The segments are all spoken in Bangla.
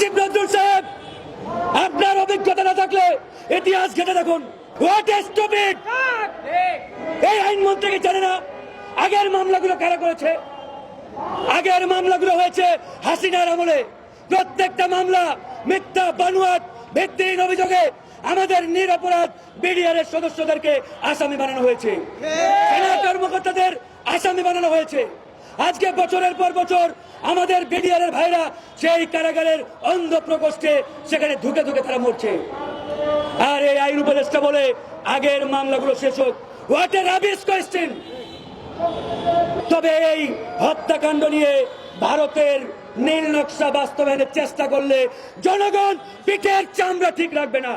আসিফ নজরুল সাহেব, আপনার অভিজ্ঞতা না থাকলে ইতিহাস ঘেটে দেখুন। এই আইনমন্ত্রীকে জানে না, আগের মামলাগুলো কারা করেছে? আগের মামলাগুলো হয়েছে হাসিনার আমলে। প্রত্যেকটা মামলা মিথ্যা, বানুয়াট, ভিত্তিহীন অভিযোগে আমাদের নিরপরাধ বিডিআরের সদস্যদেরকে আসামি বানানো হয়েছে। সেনা কর্মকর্তাদের আসামি বানানো হয়েছে। আজকে বছরের পর বছর আমাদের বিডিআরের ভাইরা সেই কারাগারের অন্ধ প্রকোষ্ঠে সেখানে ধুকে ধুকে তারা মরছে। আর এই আইন উপদেষ্টা বলে, আগের মামলাগুলো শেষ হোক। কোয়েশ্চেন তবে এই হত্যাকাণ্ড নিয়ে ভারতের নীল নকশা বাস্তবায়নের চেষ্টা করলে জনগণ পিঠের চামড়া ঠিক রাখবে না।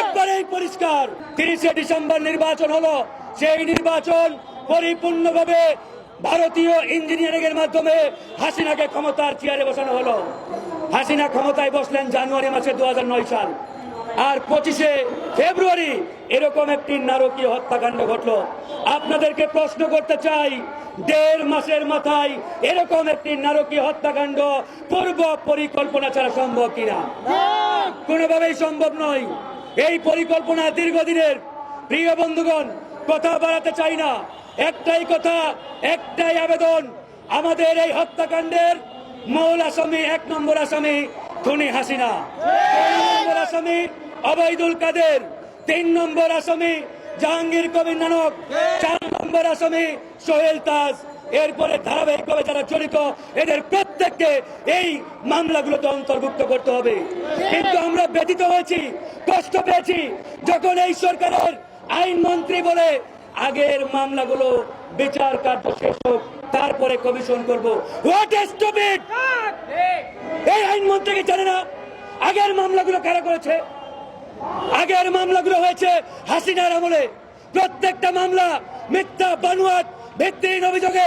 একবারেই পরিষ্কার, তিরিশে ডিসেম্বর নির্বাচন হলো। সেই নির্বাচন পরিপূর্ণভাবে ভারতীয় ইঞ্জিনিয়ারিং এর মাধ্যমে হাসিনাকে ক্ষমতার চেয়ারে বসানো হলো। হাসিনা ক্ষমতায় বসলেন জানুয়ারি মাসে দু সাল। আর পঁচিশে ফেব্রুয়ারি এরকম একটি নারকীয় হত্যাকাণ্ড ঘটলো। আপনাদেরকে প্রশ্ন করতে চাই, দেড় মাসের মাথায় এরকম একটি নারকীয় হত্যাকাণ্ড পূর্ব পরিকল্পনা ছাড়া সম্ভব কিনা? কোনোভাবেই সম্ভব নয়। এই পরিকল্পনা দীর্ঘদিনের। প্রিয় বন্ধুগণ, কথা বাড়াতে চাই না। একটাই কথা, একটাই আবেদন, আমাদের এই হত্যাকাণ্ডের মৌল আসামি, এক নম্বর আসামি খুনি হাসিনা। নম্বর আসামি অবৈদুল কাদের। তিন নম্বর আসামি জাহাঙ্গীর কবির নানক। চার নম্বর আসামি সোহেল তাজ। এরপরে ধারাবাহিকভাবে যারা জড়িত, এদের প্রত্যেককে এই মামলাগুলোতে অন্তর্ভুক্ত করতে হবে। কিন্তু আমরা ব্যতীত হয়েছি, কষ্ট পেয়েছি, যখন এই সরকারের আইন মন্ত্রী বলে আগের মামলাগুলো বিচার কার্য শেষ হোক তারপরে কমিশন করব। হোয়াট স্টুপিড এই আইন মন্ত্রীকে জানে না? আগের মামলাগুলো কারা করেছে? আগের মামলাগুলো হয়েছে হাসিনার আমলে। প্রত্যেকটা মামলা মিথ্যা বানুয়াট ভিত্তিহীন অভিযোগে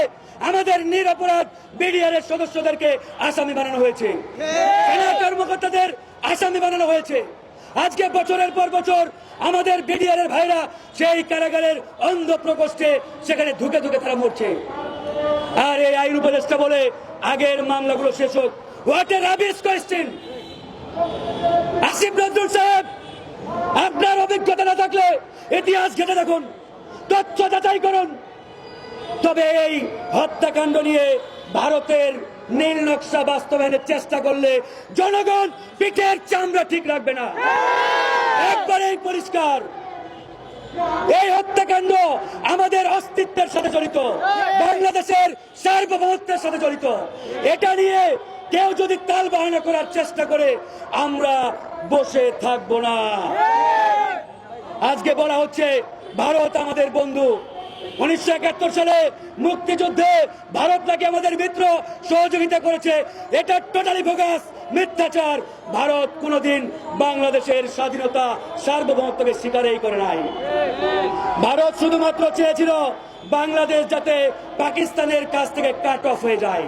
আমাদের নিরপরাধ বিডিআরের সদস্যদেরকে আসামি বানানো হয়েছে। সেনা কর্মকর্তাদের আসামি বানানো হয়েছে। আজকে বছরের পর বছর আমাদের বিডিআরের ভাইরা সেই কারাগারের অন্ধ প্রকোষ্ঠে সেখানে ধুকে ধুকে তারা মরছে। আর এই আইন উপদেষ্টা বলে আগের মামলাগুলো শেষ হোক। What a rubbish question Asif Nazrul সাহেব, আপনার অভিজ্ঞতা না থাকলে ইতিহাস ঘেটে দেখুন, তথ্য যাচাই করুন। তবে এই হত্যাকাণ্ড নিয়ে ভারতের নীল নকশা বাস্তবায়নের চেষ্টা করলে জনগণ পিঠের চামড়া ঠিক রাখবে না। একবারেই পরিষ্কার। এই হত্যাকাণ্ড আমাদের অস্তিত্বের সাথে জড়িত। বাংলাদেশের সার্বভৌমত্বের সাথে জড়িত। এটা নিয়ে কেউ যদি তাল বাহানা করার চেষ্টা করে আমরা বসে থাকব না। আজকে বলা হচ্ছে ভারত আমাদের বন্ধু। উনিশশো একাত্তর সালে মুক্তিযুদ্ধে ভারত নাকি আমাদের মিত্র সহযোগিতা করেছে। এটা টোটালি ভোগাস মিথ্যাচার। ভারত কোনোদিন বাংলাদেশের স্বাধীনতা সার্বভৌমত্বকে স্বীকারই করে নাই। ভারত শুধুমাত্র চেয়েছিল বাংলাদেশ যাতে পাকিস্তানের কাছ থেকে কাট অফ হয়ে যায়।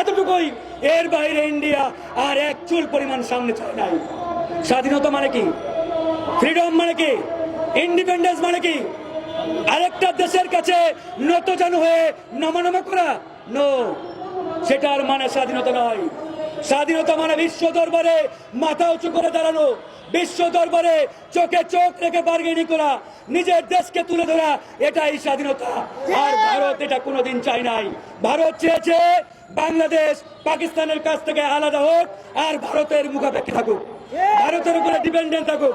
এতটুকুই। এর বাইরে ইন্ডিয়া আর এক চুল পরিমাণ সামনে চায় নাই। স্বাধীনতা মানে কি? ফ্রিডম মানে কি? ইন্ডিপেন্ডেন্স মানে কি? আরেকটা দেশের কাছে নত জানু হয়ে নমনমা করা। নো সেটার মানে স্বাধীনতা নয়। স্বাধীনতা মানে বিশ্ব দরবারে মাথা উঁচু করে দাঁড়ানো, বিশ্ব দরবারে চোখে চোখ রেখে বার্গেনিং করা, নিজের দেশকে তুলে ধরা, এটাই স্বাধীনতা। আর ভারত এটা কোনোদিন চাই নাই। ভারত চেয়েছে বাংলাদেশ পাকিস্তানের কাছ থেকে আলাদা হোক, আর ভারতের মুখাপেক্ষি থাকুক। ভারতের উপরে ডিপেন্ডেন্ট থাকুক,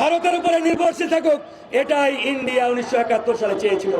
ভারতের উপরে নির্ভরশীল থাকুক, এটাই ইন্ডিয়া উনিশশো একাত্তর সালে চেয়েছিল।